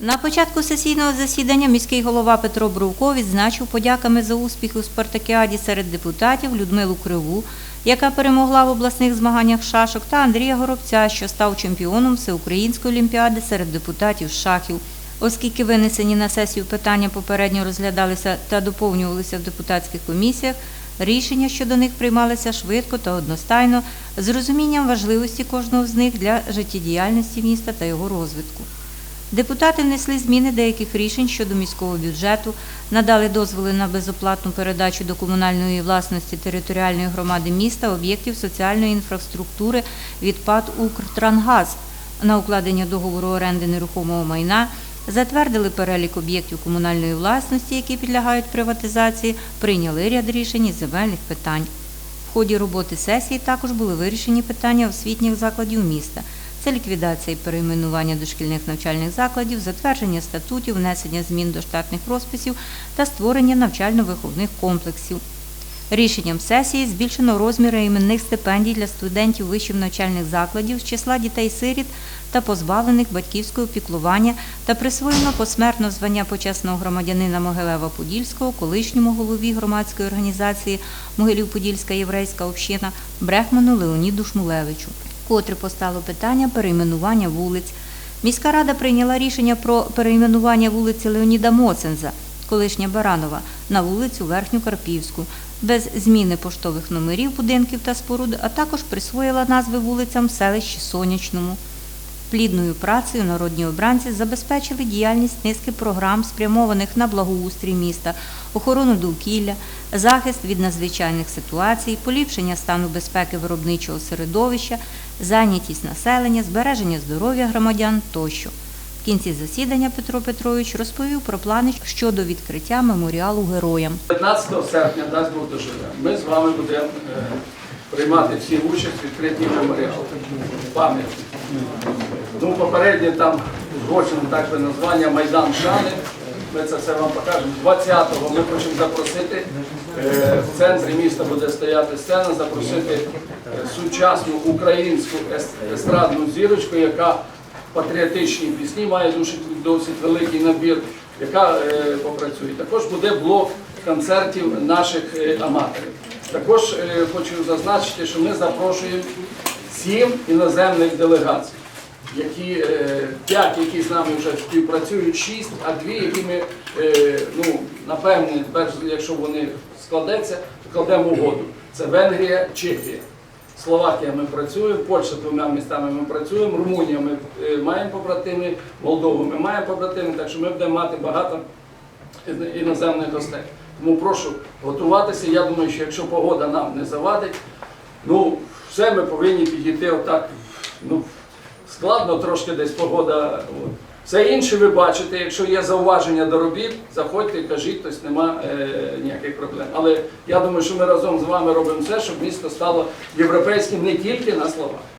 На початку сесійного засідання міський голова Петро Бровко відзначив подяками за успіхи у спартакіаді серед депутатів Людмилу Криву, яка перемогла в обласних змаганнях шашок, та Андрія Горобця, що став чемпіоном Всеукраїнської олімпіади серед депутатів шахів. Оскільки винесені на сесію питання попередньо розглядалися та доповнювалися в депутатських комісіях, рішення щодо них приймалися швидко та одностайно з розумінням важливості кожного з них для життєдіяльності міста та його розвитку. Депутати внесли зміни деяких рішень щодо міського бюджету, надали дозволи на безоплатну передачу до комунальної власності територіальної громади міста об'єктів соціальної інфраструктури від ПАД «Укртрангаз» на укладення договору оренди нерухомого майна, затвердили перелік об'єктів комунальної власності, які підлягають приватизації, прийняли ряд рішень із земельних питань. В ході роботи сесії також були вирішені питання освітніх закладів міста. Це ліквідація і перейменування дошкільних навчальних закладів, затвердження статутів, внесення змін до штатних розписів та створення навчально-виховних комплексів. Рішенням сесії збільшено розміри іменних стипендій для студентів вищих навчальних закладів з числа дітей-сиріт та позбавлених батьківського піклування та присвоєно посмертно звання почесного громадянина Могилева-Подільського, колишньому голові громадської організації Могилів-Подільська єврейська община Брехману Леоніду Шмулевичу, котре постало питання перейменування вулиць. Міська рада прийняла рішення про перейменування вулиці Леоніда Моценза, колишня Баранова, на вулицю Верхню Карпівську, без зміни поштових номерів будинків та споруд, а також присвоїла назви вулицям в селищі Сонячному. Плідною працею народні обранці забезпечили діяльність низки програм, спрямованих на благоустрій міста, охорону довкілля, захист від надзвичайних ситуацій, поліпшення стану безпеки виробничого середовища, зайнятість населення, збереження здоров'я громадян тощо. В кінці засідання Петро Петрович розповів про плани щодо відкриття меморіалу героям. 15 серпня, дасть Бог доживе, ми з вами будемо е, приймати всі участь в відкритті меморіалу пам'яті. Ну, попереднє там узгоджено так би названня Майдан Шани. Ми це все вам покажемо. 20-го ми хочемо запросити, е, в центрі міста буде стояти сцена, запросити е, сучасну українську естрадну зірочку, яка патріотичні пісні має досить, великий набір, яка е, попрацює. Також буде блок концертів наших аматорів. Також хочу зазначити, що ми запрошуємо сім іноземних делегацій, які е, п'ять, які з нами вже співпрацюють, шість, а дві, які ми, е, ну, напевне, якщо вони складеться, то кладемо угоду. Це Венгрія, Чехія. Словакія ми працюємо, Польща двома містами ми працюємо, Румунія ми е, маємо побратими, Молдову ми маємо побратими, так що ми будемо мати багато іноземних гостей. Тому прошу готуватися. Я думаю, що якщо погода нам не завадить, ну все ми повинні підійти отак. Ну, складно трошки десь погода. Все інше ви бачите, якщо є зауваження до робіт, заходьте, кажіть, тобто нема е, ніяких проблем. Але я думаю, що ми разом з вами робимо все, щоб місто стало європейським не тільки на словах.